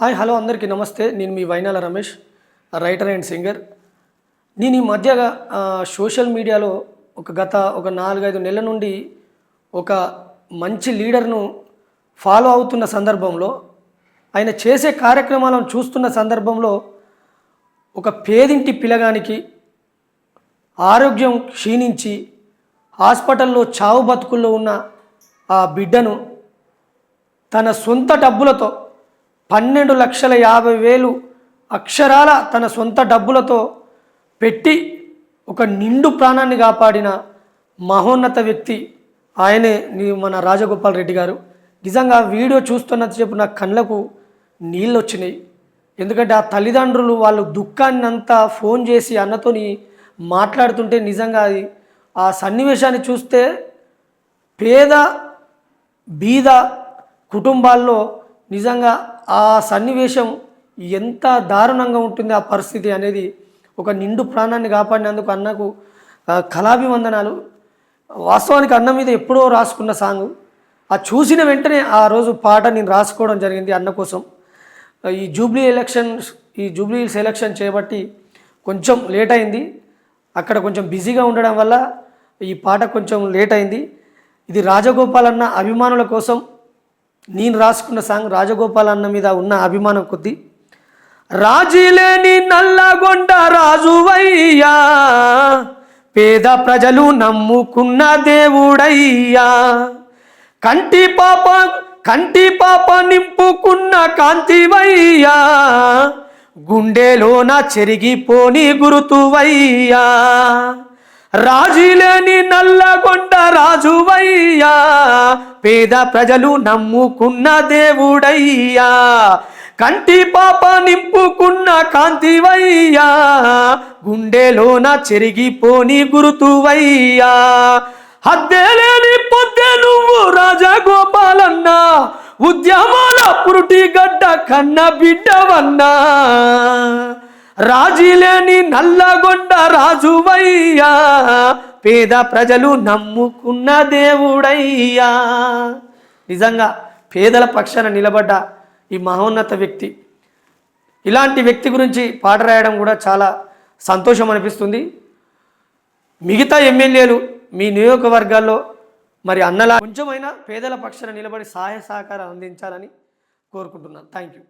Hi hello అందరికీ నమస్తే. నేను మీ Vainala Ramesh writer and singer. నేను ఈ మధ్యగా సోషల్ మీడియాలో ఒక గత ఒక నాలుగైదు నెలల నుండి ఒక మంచి లీడర్ను ఫాలో అవుతున్న సందర్భంలో ఆయన చేసే కార్యక్రమాలను చూస్తున్న సందర్భంలో ఒక పేదింటి పిల్లగానికి ఆరోగ్యం క్షీణించి హాస్పిటల్లో చావు బతుకుల్లో ఉన్న ఆ బిడ్డను తన సొంత డబ్బులతో పన్నెండు లక్షల యాభై వేలు అక్షరాల తన సొంత డబ్బులతో పెట్టి ఒక నిండు ప్రాణాన్ని కాపాడిన మహోన్నత వ్యక్తి ఆయనే మన రాజగోపాల్ రెడ్డి గారు. నిజంగా వీడియో చూస్తున్నంత చెప్పు నా కళ్ళకు నీళ్ళు వచ్చినాయి ఎందుకంటే ఆ తల్లిదండ్రులు వాళ్ళ దుఃఖాన్ని అంతా ఫోన్ చేసి అన్నతోని మాట్లాడుతుంటే నిజంగా అది ఆ సన్నివేశాన్ని చూస్తే పేద బీద కుటుంబాల్లో నిజంగా ఆ సన్నివేశం ఎంత దారుణంగా ఉంటుంది ఆ పరిస్థితి అనేది ఒక నిండు ప్రాణాన్ని కాపాడినందుకు అన్నకు కళాభివందనాలు. వాస్తవానికి అన్న మీద ఎప్పుడో రాసుకున్న సాంగ్. ఆ చూసిన వెంటనే ఆ రోజు పాట నేను రాసుకోవడం జరిగింది అన్న కోసం. ఈ జూబ్లీ ఎలక్షన్ ఈ జూబ్లీ సెలక్షన్ ఎలక్షన్ చేయబట్టి కొంచెం లేట్ అయింది. అక్కడ కొంచెం బిజీగా ఉండడం వల్ల ఈ పాట కొంచెం లేట్ అయింది. ఇది రాజగోపాల్ అన్న అభిమానుల కోసం నేను రాసుకున్న సాంగ్ రాజగోపాల్ అన్న మీద ఉన్న అభిమానం కొద్దీ రాజీలేని నల్లగొండ రాజువయ్యా పేద ప్రజలు నమ్ముకున్న దేవుడయ్యా. కంటి పాప కంటి పాప నింపుకున్న కాంతివయ్యా గుండెలోన చెరిగిపోని గురుతువయ్యా. రాజీలేని నల్లగొండ రాజువయ్యా. పేద ప్రజలు నమ్ముకున్న దేవుడయ్యా. కంటి పాప నింపుకున్న కాంతివయ్యా. గుండెలోన చెరిగిపోని గురుతువయ్యా. హద్దేలేని పొద్దే నువ్వు రాజగోపాలన్న. ఉద్యమాల పురుటి గడ్డ కన్న బిడ్డవన్నా. రాజీలేని నల్లగొండ రాజువయ్యా పేద ప్రజలు నమ్ముకున్న దేవుడయ్యా. నిజంగా పేదల పక్షాన నిలబడ్డ ఈ మహోన్నత వ్యక్తి ఇలాంటి వ్యక్తి గురించి పాట రాయడం కూడా చాలా సంతోషం అనిపిస్తుంది. మిగతా ఎమ్మెల్యేలు మీ నియోజకవర్గాల్లో మరి అన్నలా కొంచెమైనా పేదల పక్షాన నిలబడి సహాయ సహకారం అందించాలని కోరుకుంటున్నాను. Thank you